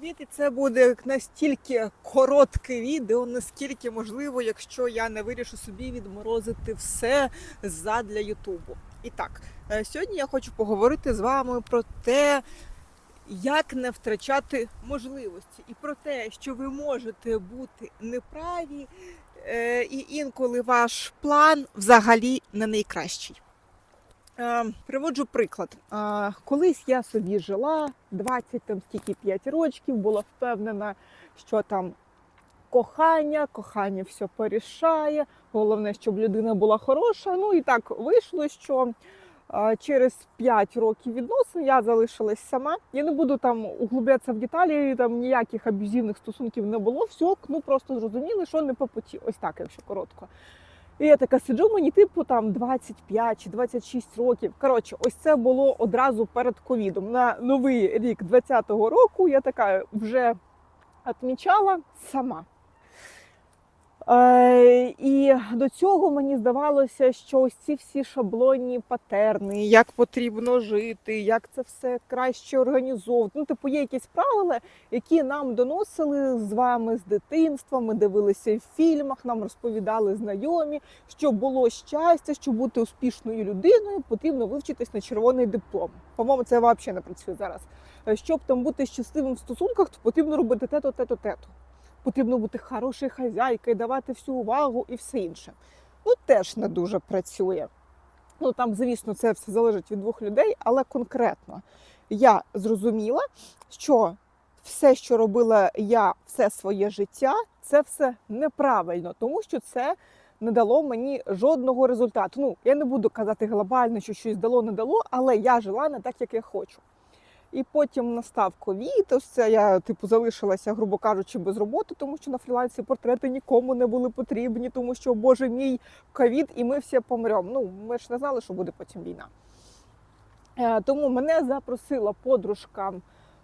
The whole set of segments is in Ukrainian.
Привіт, і це буде настільки коротке відео, наскільки можливо, якщо я не вирішу собі відморозити все задля Ютубу. І так, е, сьогодні я хочу поговорити з вами про те, як не втрачати можливості, і про те, що ви можете бути неправі, е, і інколи ваш план взагалі не найкращий. Е, Приводжу приклад. Колись я собі жила 20 там скільки 5 років, була впевнена, що там кохання, кохання все порішає. Головне, щоб людина була хороша. Ну і так вийшло, що через 5 років відносин я залишилась сама. Я не буду там углублятися в деталі, там ніяких аб'юзивних стосунків не було. Все, ну просто зрозуміли, що не по путі. Ось так, якщо коротко. І я така сиджу, мені типу там 25 чи 26 років. Коротше, ось це було одразу перед ковідом. На новий рік 20-го року я така вже відмічала сама. Е, і до цього мені здавалося, що ось ці всі шаблонні патерни, як потрібно жити, як це все краще організовувати. Ну, типу, є якісь правила, які нам доносили з вами з дитинства. Ми дивилися в фільмах, нам розповідали знайомі, що було щастя, щоб бути успішною людиною, потрібно вивчитись на червоний диплом. По-моєму, це взагалі не працює зараз. Е, Щоб там бути щасливим в стосунках, то потрібно робити те-то, те-то, те-то. Потрібно бути хорошою хазяйкою, давати всю увагу і все інше. Ну, теж не дуже працює. Ну там, звісно, це все залежить від двох людей, але конкретно я зрозуміла, що все, що робила я все своє життя, це все неправильно, тому що це не дало мені жодного результату. Ну, я не буду казати глобально, що щось дало, не дало, але я жила не так, як я хочу. І потім настав ковід. Ось це я типу залишилася, грубо кажучи, без роботи, тому що на фрілансі портрети нікому не були потрібні, тому що, боже мій, ковід, і ми всі помремо. Ну, ми ж не знали, що буде потім війна. Е, Тому мене запросила подружка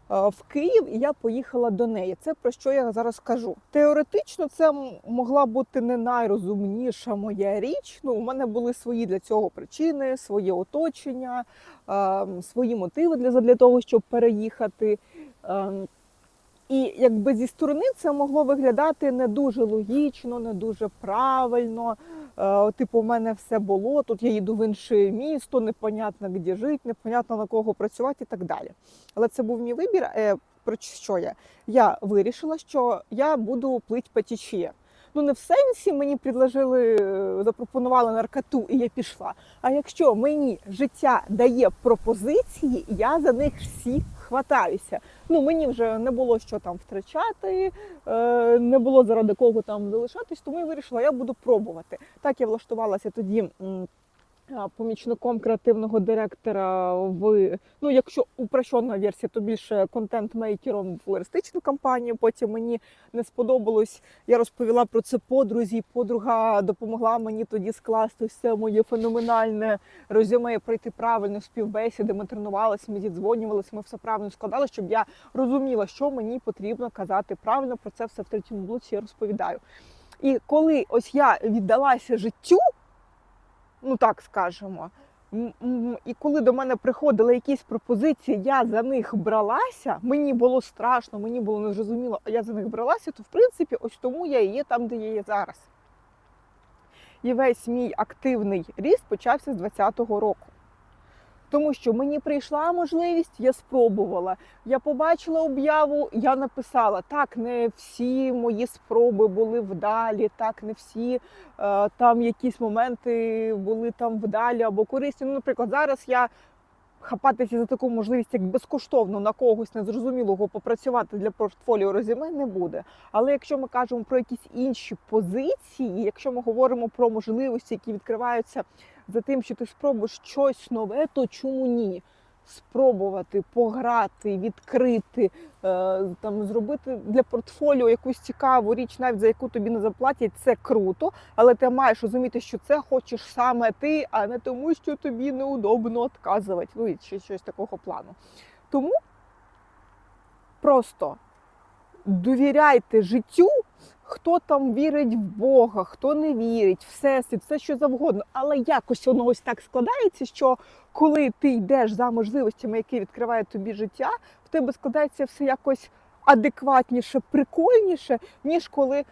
в Київ, і я поїхала до неї. Це про що я зараз кажу. Теоретично, це могла бути не найрозумніша моя річ. Ну, у мене були свої для цього причини, своє оточення, е, свої мотиви для, для того, щоб переїхати. І якби зі сторони це могло виглядати не дуже логічно, не дуже правильно. Е, Типу, у мене все було, тут я їду в інше місто, непонятно де жити, непонятно на кого працювати і так далі. Але це був мій вибір. Е, Про що я? Я вирішила, що я буду плити по течії. Ну не в сенсі мені предложили, е, запропонували наркоту, і я пішла. А якщо мені життя дає пропозиції, я за них всі хватаюся. Ну мені вже не було що там втрачати, е, не було заради кого там залишатись, тому я вирішила, я буду пробувати. Так я влаштувалася тоді. Помічником креативного директора в ну, якщо упрощена версія, то більше контент-мейкером в флористичну компанію. Потім мені не сподобалось. Я розповіла про це подрузі. Подруга допомогла мені тоді скласти все моє феноменальне резюме, пройти правильно співбесіди. Ми тренувалися, ми зідзвонювалися, ми все правильно складали, щоб я розуміла, що мені потрібно казати правильно. Про це все в третьому блоці я розповідаю. І коли ось я віддалася життю, ну так скажемо. І коли до мене приходили якісь пропозиції, я за них бралася. Мені було страшно, мені було незрозуміло, а я за них бралася, то в принципі, ось тому я і є там, де я є зараз. І весь мій активний ріст почався з 20-го року. Тому що мені прийшла можливість, я спробувала. Я побачила об'яву, я написала: так, не всі мої спроби були вдалі, так, не всі е, там якісь моменти були там вдалі або корисні. Ну, наприклад, зараз я хапатися за таку можливість, як безкоштовно на когось незрозумілого попрацювати для портфоліо резюме не буде. Але якщо ми кажемо про якісь інші позиції, якщо ми говоримо про можливості, які відкриваються за тим, що ти спробуєш щось нове, то чому ні? Спробувати пограти, відкрити, е, там зробити для портфоліо якусь цікаву річ, навіть за яку тобі не заплатять, це круто, але ти маєш розуміти, що це хочеш саме ти, а не тому, що тобі неудобно відказувати. Ну і чи щось такого плану. Тому просто довіряйте життю, хто там вірить в Бога, хто не вірить, всесвіт, все що завгодно. Але якось воно ось так складається, що коли ти йдеш за можливостями, які відкриває тобі життя, в тебе складається все якось адекватніше, прикольніше, ніж коли.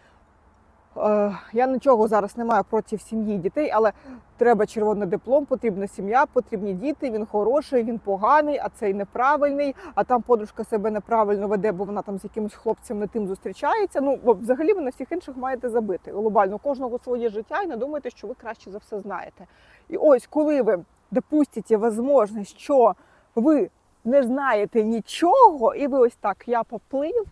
Е, я нічого зараз не маю проти сім'ї дітей, але треба червоний диплом, потрібна сім'я, потрібні діти. Він хороший, він поганий, а цей неправильний. А там подружка себе неправильно веде, бо вона там з якимось хлопцем не тим зустрічається. Ну взагалі ви на всіх інших маєте забити. Глобально кожного своє життя, і не думайте, що ви краще за все знаєте. І ось коли ви допустите можливість, що ви не знаєте нічого, і ви ось так я поплив.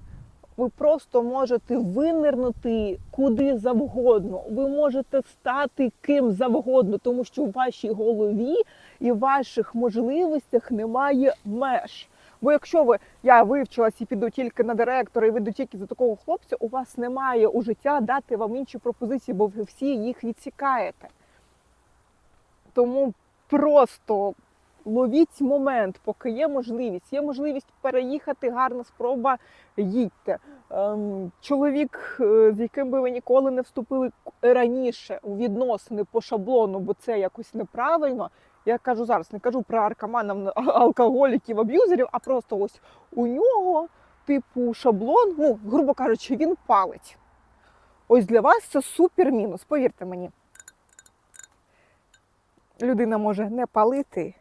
Ви просто можете винирнути куди завгодно. Ви можете стати ким завгодно, тому що у вашій голові і в ваших можливостях немає меж. Бо якщо ви я вивчилась і піду тільки на директора, і веду тільки за такого хлопця, у вас немає у життя дати вам інші пропозиції, бо ви всі їх відсікаєте. Тому просто ловіть момент, поки є можливість. Є можливість переїхати, гарна спроба, їдьте. Ем, чоловік, е, з яким би ви ніколи не вступили раніше у відносини по шаблону, бо це якось неправильно. Я кажу зараз, не кажу про аркаманів, алкоголіків, аб'юзерів, а просто ось у нього, типу, шаблон, ну, грубо кажучи, він палить. Ось для вас це супер мінус, повірте мені. Людина може не палити,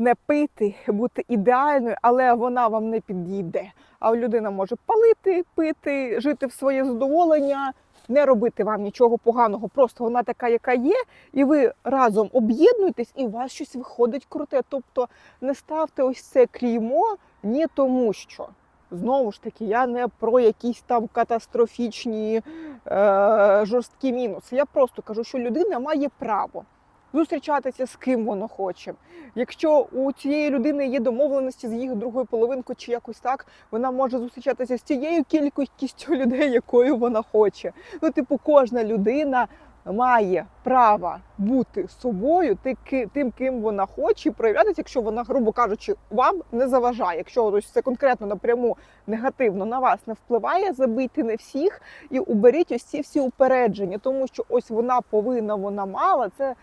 не пити, бути ідеальною, але вона вам не підійде. А людина може палити, пити, жити в своє задоволення, не робити вам нічого поганого. Просто вона така, яка є, і ви разом об'єднуєтесь, і у вас щось виходить круте. Тобто не ставте ось це клеймо не тому, що. Знову ж таки, я не про якісь там катастрофічні е, жорсткі мінуси. Я просто кажу, що людина має право зустрічатися з ким воно хоче. Якщо у цієї людини є домовленості з їх другою половинкою чи якось так, вона може зустрічатися з тією кількістю людей, якою вона хоче. Ну, типу, кожна людина. Має право бути собою ти- тим, ким вона хоче, проявлятися, якщо вона, грубо кажучи, вам не заважає. Якщо ось це конкретно напряму негативно на вас не впливає, забийте не всіх і уберіть ось ці всі упередження, тому що ось вона повинна, вона мала. Це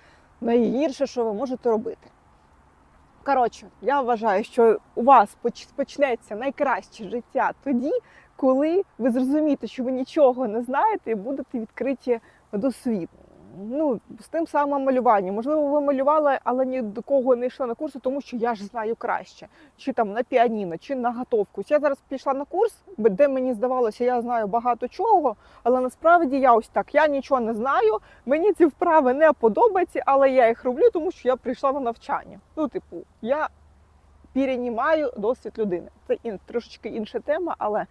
найгірше, що ви можете робити. Коротше, я вважаю, що у вас почнеться найкраще життя тоді, коли ви зрозумієте, що ви нічого не знаєте і будете відкриті до світу. Ну, з тим самим малюванням. Можливо, ви малювали, але ні до кого не йшли на курси, тому що я ж знаю краще. Чи там на піаніно, чи на готовку. Я зараз пішла на курс, де мені здавалося, я знаю багато чого, але насправді я ось так, я нічого не знаю. Мені ці вправи не подобаються, але я їх роблю, тому що я прийшла на навчання. Ну, типу, я перенімаю досвід людини. Це трошечки інша тема, але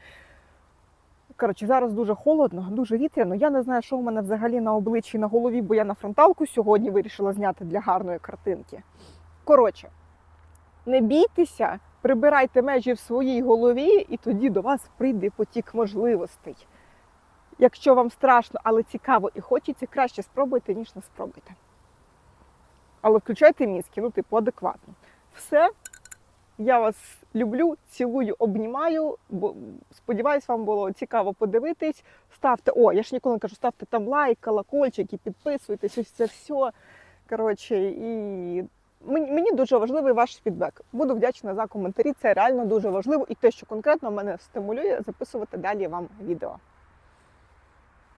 коротше, зараз дуже холодно, дуже вітряно. Я не знаю, що в мене взагалі на обличчі на голові, бо я на фронталку сьогодні вирішила зняти для гарної картинки. Коротше, не бійтеся, прибирайте межі в своїй голові, і тоді до вас прийде потік можливостей. Якщо вам страшно, але цікаво і хочеться, краще спробуйте, ніж не спробуйте. Але включайте мізки, ну, типу, адекватно. Все. Я вас люблю, цілую, обнімаю. Бо сподіваюсь, вам було цікаво подивитись. Ставте, о, я ж ніколи не кажу, ставте там лайк, колокольчик і підписуйтесь, ось це все. Коротше, і мені, дуже важливий ваш фідбек. Буду вдячна за коментарі. Це реально дуже важливо. І те, що конкретно мене стимулює записувати далі вам відео.